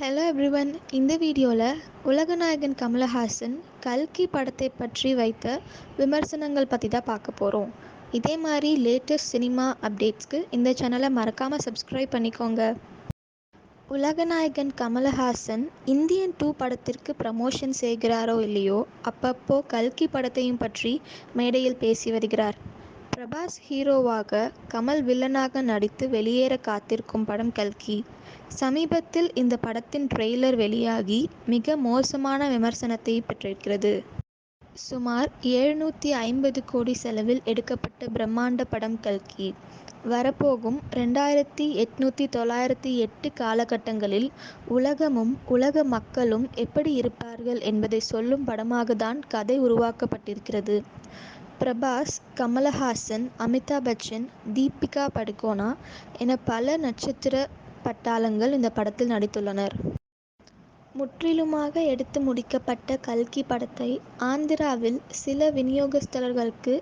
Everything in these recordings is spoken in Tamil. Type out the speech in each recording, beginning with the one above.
ஹலோ எவ்ரிவன் இந்த வீடியோவில் உலகநாயகன் கமலஹாசன் கல்கி படத்தை பற்றி வைத்த விமர்சனங்கள் பற்றி தான் பார்க்க போகிறோம் இதே மாதிரி லேட்டஸ்ட் சினிமா அப்டேட்ஸ்க்கு இந்த சேனலை மறக்காமல் சப்ஸ்கிரைப் பண்ணிக்கோங்க. உலகநாயகன் கமலஹாசன் இந்தியன் டூ படத்திற்கு ப்ரமோஷன் செய்கிறாரோ இல்லையோ அப்பப்போ கல்கி படத்தையும் பற்றி மேடையில் பேசி வருகிறார். பிரபாஸ் ஹீரோவாக கமல் வில்லனாக நடித்து வெளியேற காத்திருக்கும் படம் கல்கி. சமீபத்தில் இந்த படத்தின் ட்ரெய்லர் வெளியாகி மிக மோசமான விமர்சனத்தை பெற்றிருக்கிறது. சுமார் எழுநூற்றி ஐம்பது கோடி செலவில் எடுக்கப்பட்ட பிரம்மாண்ட படம் கல்கி. வரப்போகும் ரெண்டாயிரத்தி எட்நூற்றி தொள்ளாயிரத்தி எட்டு காலகட்டங்களில் உலகமும் உலக மக்களும் எப்படி இருப்பார்கள் என்பதை சொல்லும் படமாக தான் கதை உருவாக்கப்பட்டிருக்கிறது. பிரபாஸ் கமலஹாசன் அமிதாப் பச்சன் தீபிகா படுகோனா என பல நட்சத்திர பட்டாளங்கள் இந்த படத்தில் நடித்துள்ளனர். முற்றிலுமாக எடுத்து முடிக்கப்பட்ட கல்கி படத்தை ஆந்திராவில் சில விநியோகஸ்தர்களுக்கு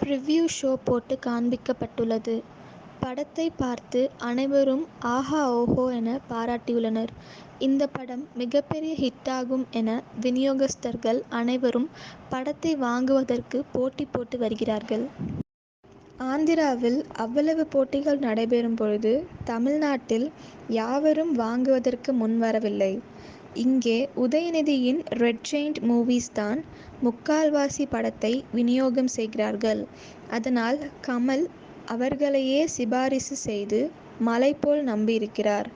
ப்ரிவ்யூ ஷோ போட்டு காண்பிக்கப்பட்டுள்ளது. படத்தை பார்த்து அனைவரும் ஆஹா ஓஹோ என பாராட்டியுள்ளனர். இந்த படம் மிகப்பெரிய ஹிட்டாகும் என விநியோகஸ்தர்கள் அனைவரும் படத்தை வாங்குவதற்கு போட்டி போட்டு வருகிறார்கள். ஆந்திராவில் அவ்வளவு போட்டிகள் நடைபெறும் பொழுது தமிழ்நாட்டில் யாவரும் வாங்குவதற்கு முன்வரவில்லை இங்கே உதயநிதியின் ரெட் ஜெயிண்ட் மூவிஸ் தான் முக்கால்வாசி படத்தை விநியோகம் செய்கிறார்கள். அதனால் கமல் அவர்களையே சிபாரிசு செய்து மலை போல் நம்பியிருக்கிறார்.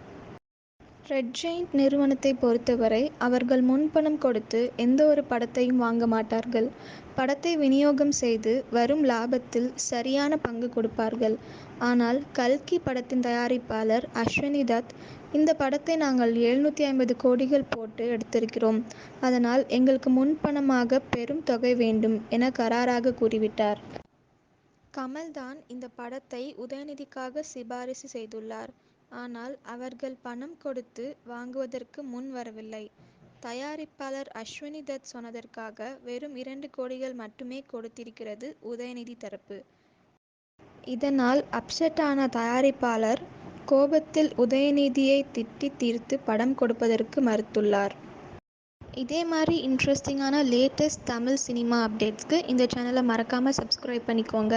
ரெட் ஜெயிண்ட் நிறுவனத்தை பொறுத்தவரை அவர்கள் முன்பணம் கொடுத்து எந்த ஒரு படத்தையும் வாங்க மாட்டார்கள். படத்தை விநியோகம் செய்து வரும் லாபத்தில் சரியான பங்கு கொடுப்பார்கள். ஆனால் கல்கி படத்தின் தயாரிப்பாளர் அஸ்வினி தத் இந்த படத்தை நாங்கள் எழுநூற்றி ஐம்பது கோடிகள் போட்டு எடுத்திருக்கிறோம். அதனால் எங்களுக்கு முன்பணமாக பெரும் தொகை வேண்டும் என கராராக கூறிவிட்டார். கமல்தான் இந்த படத்தை உதயநிதிக்காக சிபாரிசு செய்துள்ளார். ஆனால் அவர்கள் பணம் கொடுத்து வாங்குவதற்கு முன் வரவில்லை. தயாரிப்பாளர் அஸ்வினி தத் சொன்னதற்காக வெறும் இரண்டு கோடிகள் மட்டுமே கொடுத்திருக்கிறது உதயநிதி தரப்பு. இதனால் அப்செட் ஆன தயாரிப்பாளர் கோபத்தில் உதயநிதியை திட்டி தீர்த்து படம் கொடுப்பதற்கு மறுத்துள்ளார். இதே மாதிரி இன்ட்ரெஸ்டிங்கான லேட்டஸ்ட் தமிழ் சினிமா அப்டேட்ஸ்க்கு இந்த சேனலை மறக்காமல் சப்ஸ்கிரைப் பண்ணிக்கோங்க.